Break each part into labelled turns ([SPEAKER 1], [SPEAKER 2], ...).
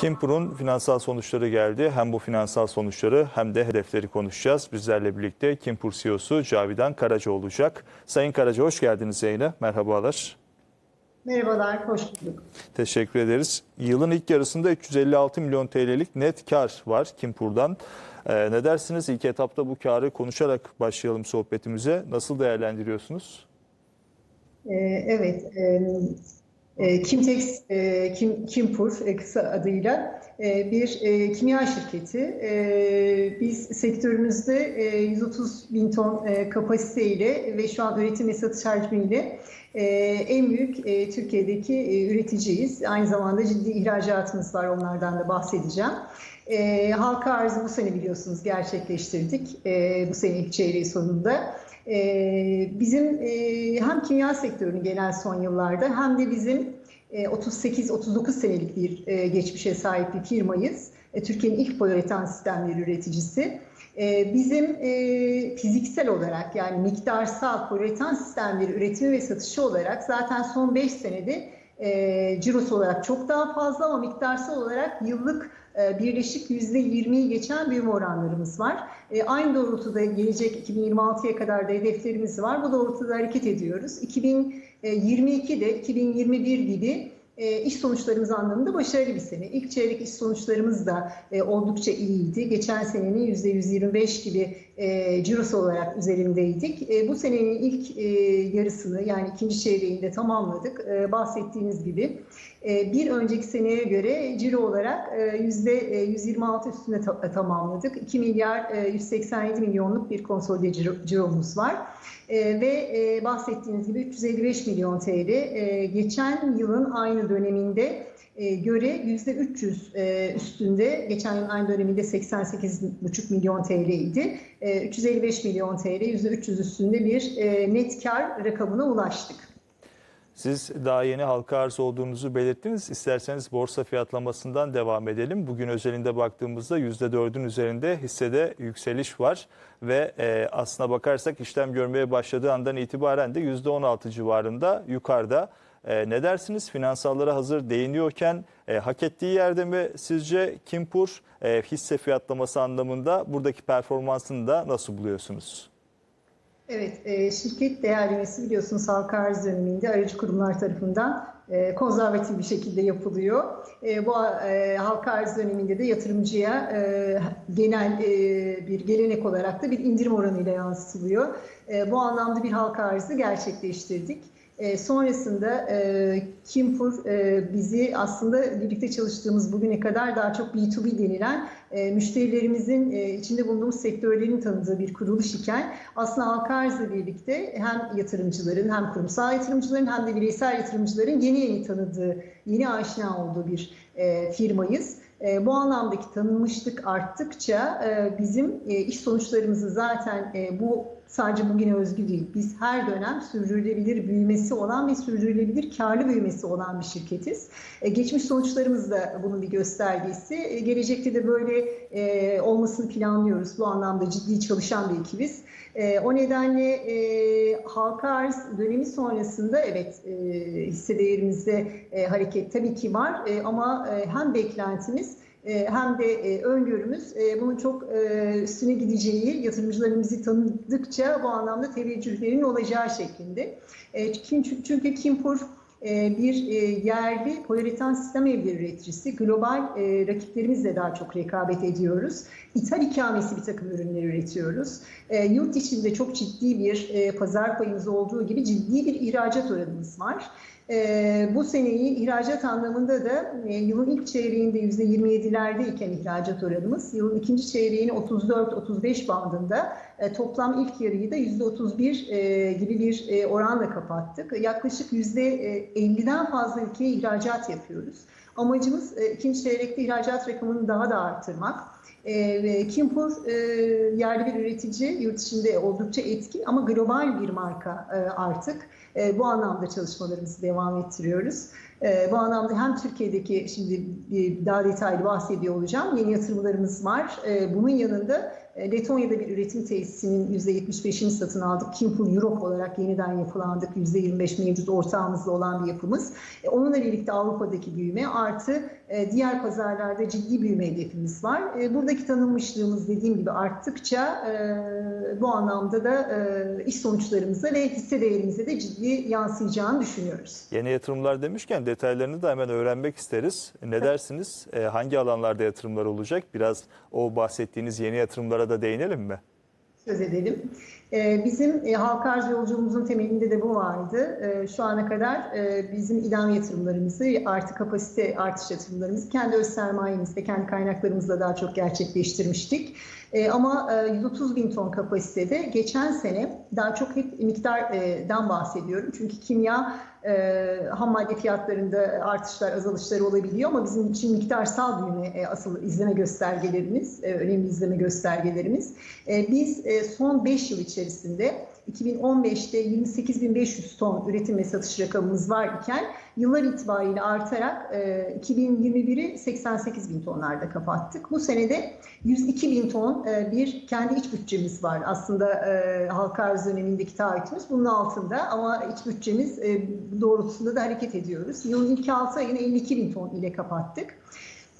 [SPEAKER 1] Kimpur'un finansal sonuçları geldi. Hem bu finansal sonuçları hem de hedefleri konuşacağız. Bizlerle birlikte Kimpur CEO'su Cavidan Karaca olacak. Sayın Karaca hoş geldiniz yayına. Merhabalar.
[SPEAKER 2] Merhabalar, hoş bulduk.
[SPEAKER 1] Teşekkür ederiz. Yılın ilk yarısında 356 milyon TL'lik net kar var Kimpur'dan. Ee, ne dersiniz? İlk etapta bu karı konuşarak başlayalım sohbetimize. Nasıl değerlendiriyorsunuz?
[SPEAKER 2] Ee, evet, e, Kimtex, e, Kim, Kimpur e, kısa adıyla e, bir kimya şirketi. Biz sektörümüzde e, 130 bin ton kapasiteyle ve şu an üretim ve satış hacmiyle en büyük Türkiye'deki üreticiyiz. Aynı zamanda ciddi ihracatımız var, onlardan da bahsedeceğim. Halka arzı bu sene biliyorsunuz gerçekleştirdik, bu sene ilk çeyreği sonunda. Ee, bizim e, hem kimya sektörünün genel son yıllarda hem de bizim 38-39 senelik bir e, geçmişe sahip bir firmayız. E, Türkiye'nin ilk poliüretan sistemleri üreticisi. Bizim fiziksel olarak yani miktarsal poliüretan sistemleri üretimi ve satışı olarak zaten son 5 senede cirosu olarak çok daha fazla ama miktarsal olarak yıllık birleşik %20'yi geçen büyüme oranlarımız var. E, aynı doğrultuda gelecek 2026'ya kadar da hedeflerimiz var. Bu doğrultuda hareket ediyoruz. 2022'de 2021 gibi e, iş sonuçlarımız anlamında başarılı bir sene. İlk çeyrek iş sonuçlarımız da e, oldukça iyiydi. Geçen senenin %125 gibi e, cirosu olarak üzerindeydik. E, bu senenin ilk e, yarısını yani ikinci çeyreğinde tamamladık. E, bahsettiğiniz gibi bir önceki seneye göre ciro olarak e, %126 üstünde ta tamamladık. 2 milyar e, 187 milyonluk bir konsolide ciro, ciromuz var. Ve bahsettiğiniz gibi 355 milyon TL geçen yılın aynı döneminde göre %300 e, üstünde, geçen yıl aynı döneminde 88,5 milyon TL idi. E, 355 milyon TL, %300 üstünde bir e, net kar rakamına ulaştık.
[SPEAKER 1] Siz daha yeni halka arz olduğunuzu belirttiniz. İsterseniz borsa fiyatlamasından devam edelim. Bugün özelinde baktığımızda %4'ün üzerinde hissede yükseliş var. Ve e, aslına bakarsak işlem görmeye başladığı andan itibaren de %16 civarında yukarıda. E, ne dersiniz? Finansallara hazır değiniyorken e, hak ettiği yerde mi sizce Kimpur e, hisse fiyatlaması anlamında buradaki performansını da nasıl buluyorsunuz?
[SPEAKER 2] Evet, e, şirket değerlemesi biliyorsunuz halka arz döneminde aracı kurumlar tarafından e, konservatif bir şekilde yapılıyor. E, bu e, halka arz döneminde de yatırımcıya e, genel e, bir gelenek olarak da bir indirim oranıyla yansıtılıyor. E, bu anlamda bir halka arzı gerçekleştirdik. E, sonrasında e, Kimpur e, bizi aslında birlikte çalıştığımız bugüne kadar daha çok B2B denilen e, müşterilerimizin e, içinde bulunduğumuz sektörlerin tanıdığı bir kuruluş iken aslında halka arzla birlikte hem yatırımcıların hem kurumsal yatırımcıların hem de bireysel yatırımcıların yeni yeni tanıdığı, yeni aşina olduğu bir e, firmayız. E, bu anlamdaki tanınmışlık arttıkça e, bizim e, iş sonuçlarımızı zaten e, bu sadece bugüne özgü değil. Biz her dönem sürdürülebilir büyümesi olan ve sürdürülebilir karlı büyümesi olan bir şirketiz. E, geçmiş sonuçlarımız da bunun bir göstergesi. E, gelecekte de böyle e, olmasını planlıyoruz. Bu anlamda ciddi çalışan bir ekibiz. O nedenle e, halka arz dönemi sonrasında evet hisse değerimizde hareket tabii ki var ama hem beklentimiz hem de e, öngörümüz e, bunun çok üstüne gideceği, yatırımcılarımızı tanıdıkça bu anlamda teveccühlerin olacağı şeklinde. Çünkü Kimpur bir yerli poliüretan sistem evleri üreticisi. Global rakiplerimizle daha çok rekabet ediyoruz. İthal ikamesi bir takım ürünler üretiyoruz. Yurt içinde çok ciddi bir pazar payımız olduğu gibi ciddi bir ihracat oranımız var. E, bu seneyi ihracat anlamında da e, yılın ilk çeyreğinde %27'lerdeyken ihracat oranımız, yılın ikinci çeyreğini 34-35 bandında, e, toplam ilk yarıyı da %31 e, gibi bir e, oranla kapattık. Yaklaşık %50'den fazla ülkeye ihracat yapıyoruz. Amacımız e, ikinci çeyrekte ihracat rakamını daha da arttırmak. E, Kimpur e, yerli bir üretici, yurt içinde oldukça etkin ama global bir marka e, artık. E, bu anlamda çalışmalarımızı devam ettiriyoruz. E, bu anlamda hem Türkiye'deki şimdi daha detaylı bahsediyor olacağım yeni yatırımlarımız var. E, bunun yanında Letonya'da bir üretim tesisinin %75'ini satın aldık. Kimpul Europe olarak yeniden yapılandık. %25 mevcut ortağımızda olan bir yapımız. E, Onunla birlikte Avrupa'daki büyüme artı e, diğer pazarlarda ciddi büyüme hedefimiz var. E, Buradaki tanınmışlığımız dediğim gibi arttıkça e, bu anlamda da e, iş sonuçlarımıza ve hisse değerimize de ciddi yansıyacağını düşünüyoruz.
[SPEAKER 1] Yeni yatırımlar demişken detaylarını da hemen öğrenmek isteriz. Ne dersiniz? E, hangi alanlarda yatırımlar olacak? Biraz o bahsettiğiniz yeni yatırımlara da değinelim mi?
[SPEAKER 2] söz edelim. Ee, Bizim e, halka arz yolculuğumuzun temelinde de bu vardı. Ee, Şu ana kadar e, bizim idam yatırımlarımızı, artı kapasite artış yatırımlarımızı kendi öz sermayemizle, kendi kaynaklarımızla daha çok gerçekleştirmiştik. Ee, Ama e, 130 bin ton kapasitede geçen sene daha çok hep miktardan bahsediyorum. Çünkü kimya e, ham madde fiyatlarında artışlar, azalışlar olabiliyor ama bizim için miktarsal büyüme e, asıl izleme göstergelerimiz, e, önemli izleme göstergelerimiz. E, Biz e, son 5 yıl içerisinde 2015'te 28.500 ton üretim ve satış rakamımız var iken yıllar itibariyle artarak e, 2021'i 88 bin tonlarda kapattık. Bu senede 102 bin ton e, bir kendi iç bütçemiz var. Aslında e, halka arz dönemindeki taahhütümüz bunun altında ama iç bütçemiz e, doğrultusunda da hareket ediyoruz. Yılın ilk 6 ayını 52 bin ton ile kapattık.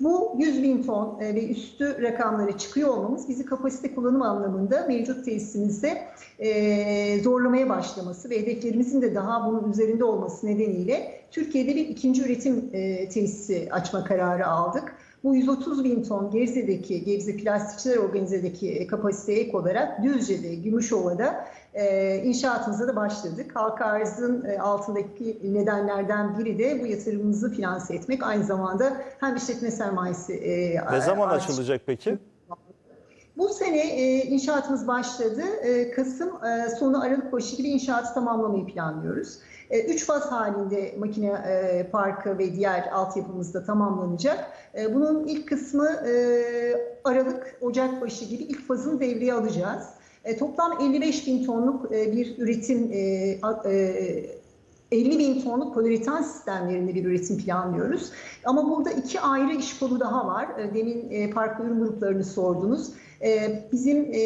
[SPEAKER 2] Bu 100 bin ton e, ve üstü rakamlara çıkıyor olmamız bizi kapasite kullanım anlamında mevcut tesisimizde e, zorlamaya başlaması ve hedeflerimizin de daha bunun üzerinde olması nedeniyle Türkiye'de bir ikinci üretim e, tesisi açma kararı aldık. Bu 130 bin ton Gebze'deki, Gebze Plastikçiler Organize'deki kapasiteye ek olarak Düzce'de, Gümüşova'da e, inşaatımıza da başladık. Halka arzın e, altındaki nedenlerden biri de bu yatırımımızı finanse etmek. Aynı zamanda hem işletme sermayesi... E,
[SPEAKER 1] Ne zaman açılacak peki?
[SPEAKER 2] Bu sene e, inşaatımız başladı. E, Kasım e, sonu Aralık başı gibi inşaatı tamamlamayı planlıyoruz. E, üç faz halinde makine e, parkı ve diğer altyapımız da tamamlanacak. E, bunun ilk kısmı e, Aralık, Ocak başı gibi ilk fazını devreye alacağız. E, toplam 55 bin tonluk e, bir üretim e, e, 50 bin tonluk poliüretan sistemlerinde bir üretim planlıyoruz. Ama burada iki ayrı iş kolu daha var. E, Demin e, farklı ürün gruplarını sordunuz. E, Bizim e,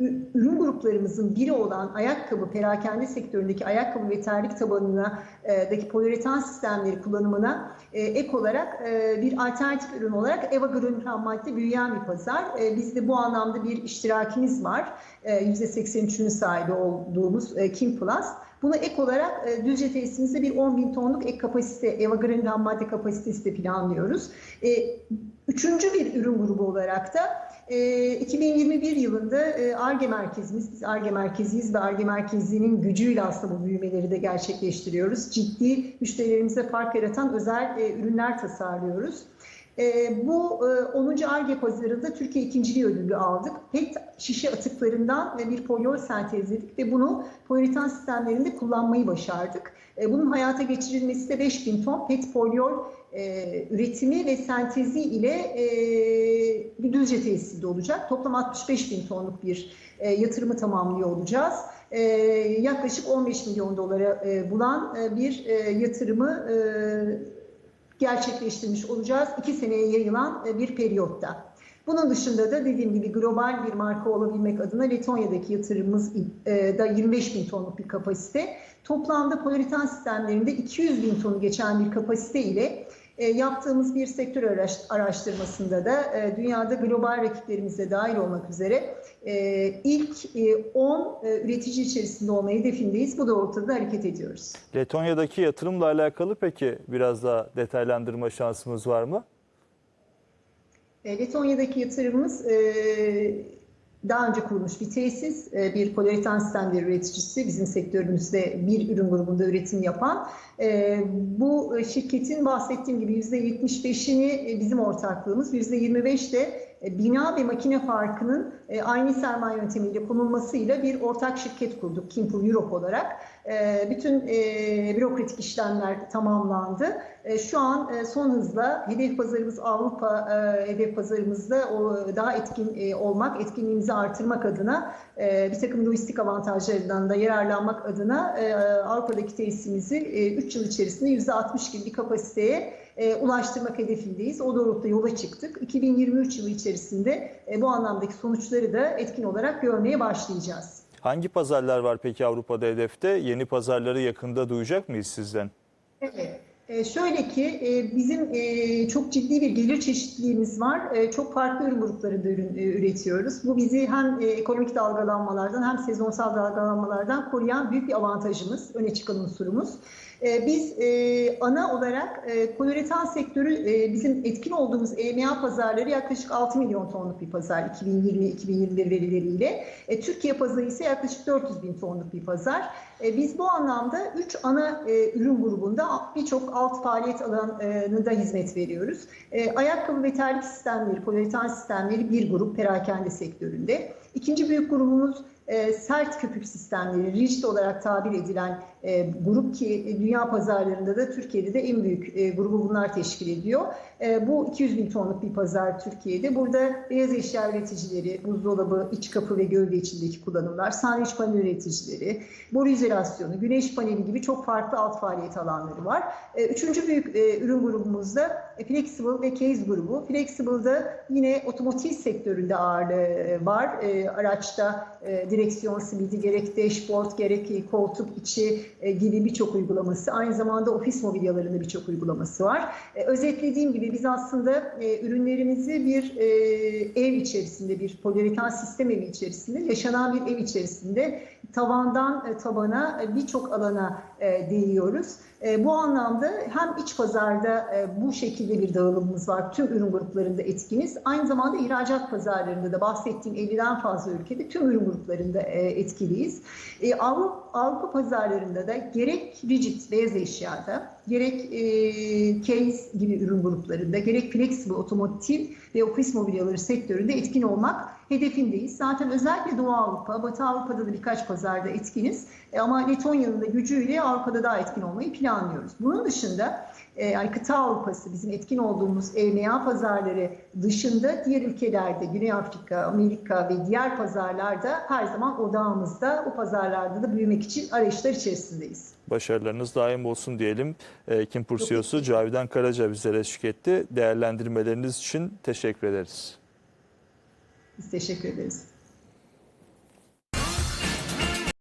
[SPEAKER 2] ürün gruplarımızın biri olan ayakkabı, perakende sektöründeki ayakkabı ve terlik tabanına e, daki poliüretan sistemleri kullanımına e, ek olarak e, bir alternatif ürün olarak Eva Grön ham madde büyüyen bir pazar. Bizde bu anlamda bir iştirakimiz var. E, %83'ünün sahibi olduğumuz Kim Plus. Buna ek olarak e, Düzce tesisimizde bir 10 bin tonluk ek kapasite, Eva Grön ham madde kapasitesi de planlıyoruz. E, Üçüncü bir ürün grubu olarak da e, 2021 yılında e, ARGE merkezimiz, biz ARGE merkeziyiz ve ARGE merkezinin gücüyle aslında bu büyümeleri de gerçekleştiriyoruz. Ciddi müşterilerimize fark yaratan özel e, ürünler tasarlıyoruz. E, bu e, 10. ARGE pazarında Türkiye ikinciliği ödülü aldık. PET şişe atıklarından bir polyol sentezledik ve bunu poliüretan sistemlerinde kullanmayı başardık. E, bunun hayata geçirilmesi de 5000 ton PET polyol e, üretimi ve sentezi ile e, Düzce tesisinde olacak. Toplam 65 bin tonluk bir e, yatırımı tamamlıyor olacağız. E, yaklaşık 15 milyon dolara e, bulan e, bir e, yatırımı e, gerçekleştirmiş olacağız. iki seneye yayılan e, bir periyotta. Bunun dışında da dediğim gibi global bir marka olabilmek adına Letonya'daki yatırımımız e, da 25 bin tonluk bir kapasite. Toplamda poliüretan sistemlerinde 200 bin tonu geçen bir kapasite ile yaptığımız bir sektör araş- araştırmasında da e, dünyada global rakiplerimizle dahil olmak üzere e, ilk e, 10 e, üretici içerisinde olmayı hedefindeyiz. Bu doğrultuda da hareket ediyoruz.
[SPEAKER 1] Letonya'daki yatırımla alakalı peki biraz daha detaylandırma şansımız var mı?
[SPEAKER 2] E, Letonya'daki yatırımımız e, daha önce kurulmuş bir tesis, e, bir poliüretan sistemleri üreticisi, bizim sektörümüzde bir ürün grubunda üretim yapan. E, Bu şirketin bahsettiğim gibi %75'ini e, bizim ortaklığımız, %25 de e, bina ve makine farkının e, aynı sermaye yöntemiyle konulmasıyla bir ortak şirket kurduk Kimpul Europe olarak. E, bütün e, bürokratik işlemler tamamlandı. E, şu an e, son hızla hedef pazarımız Avrupa hedef pazarımızda daha etkin olmak, etkinliğimizi artırmak adına bir takım lojistik avantajlarından da yararlanmak adına Avrupa'daki tesisimizi 3 yıl içerisinde %60 gibi bir kapasiteye ulaştırmak hedefindeyiz. O doğrultuda yola çıktık. 2023 yılı içerisinde bu anlamdaki sonuçları da etkin olarak görmeye başlayacağız.
[SPEAKER 1] Hangi pazarlar var peki Avrupa'da hedefte? Yeni pazarları yakında duyacak mıyız sizden?
[SPEAKER 2] Evet. E, şöyle ki e, bizim e, çok ciddi bir gelir çeşitliliğimiz var. E, çok farklı ürün gruplarında ürün e, üretiyoruz. Bu bizi hem e, ekonomik dalgalanmalardan hem sezonsal dalgalanmalardan koruyan büyük bir avantajımız, öne çıkan unsurumuz. E, biz e, ana olarak e, poliüretan sektörü e, bizim etkin olduğumuz EMEA pazarları yaklaşık 6 milyon tonluk bir pazar 2020-2021 verileriyle. E, Türkiye pazarı ise yaklaşık 400 bin tonluk bir pazar. Biz bu anlamda 3 ana ürün grubunda birçok alt faaliyet alanında hizmet veriyoruz. Ayakkabı ve terlik sistemleri, poliüretan sistemleri bir grup perakende sektöründe. İkinci büyük grubumuz e, sert köpük sistemleri, rigid olarak tabir edilen e, grup ki dünya pazarlarında da Türkiye'de de en büyük e, grubu bunlar teşkil ediyor. E, bu 200 bin tonluk bir pazar Türkiye'de. Burada beyaz eşya üreticileri, buzdolabı, iç kapı ve gövde içindeki kullanımlar, sandviç panel üreticileri, boru izolasyonu, güneş paneli gibi çok farklı alt faaliyet alanları var. E, üçüncü büyük e, ürün grubumuzda Flexible ve Case grubu. Flexible'da yine otomotiv sektöründe ağırlığı var. E, araçta e, direksiyon simidi gerek dashboard gerek e, koltuk içi e, gibi birçok uygulaması. Aynı zamanda ofis mobilyalarında birçok uygulaması var. E, özetlediğim gibi biz aslında e, ürünlerimizi bir e, ev içerisinde, bir poliüretan sistem evi içerisinde, yaşanan bir ev içerisinde tavandan e, tabana e, birçok alana e, değiyoruz. E, bu anlamda hem iç pazarda e, bu şekilde bir dağılımımız var. Tüm ürün gruplarında etkiniz. Aynı zamanda ihracat pazarlarında da bahsettiğim 50'den fazla ülkede tüm ürün gruplarında e, etkiliyiz. Avrupa, Avrupa pazarlarında da gerek rigid beyaz eşyada, gerek e, case gibi ürün gruplarında, gerek flexible otomotiv ve ofis mobilyaları sektöründe etkin olmak hedefindeyiz. Zaten özellikle Doğu Avrupa, Batı Avrupa'da da birkaç pazarda etkiniz. E, ama Letonya'nın da gücüyle Avrupa'da daha etkin olmayı planlıyoruz. Bunun dışında e, yani kıta Avrupa'sı bizim etkin olduğumuz EMEA pazarları dışında diğer ülkelerde Güney Afrika, Amerika ve diğer pazarlarda her zaman odağımızda o pazarlarda da büyümek için arayışlar içerisindeyiz.
[SPEAKER 1] Başarılarınız daim olsun diyelim. E, Kimpur CEO'su Cavidan Karaca bizlere eşlik etti. Değerlendirmeleriniz için teşekkür ederiz.
[SPEAKER 2] Biz teşekkür ederiz.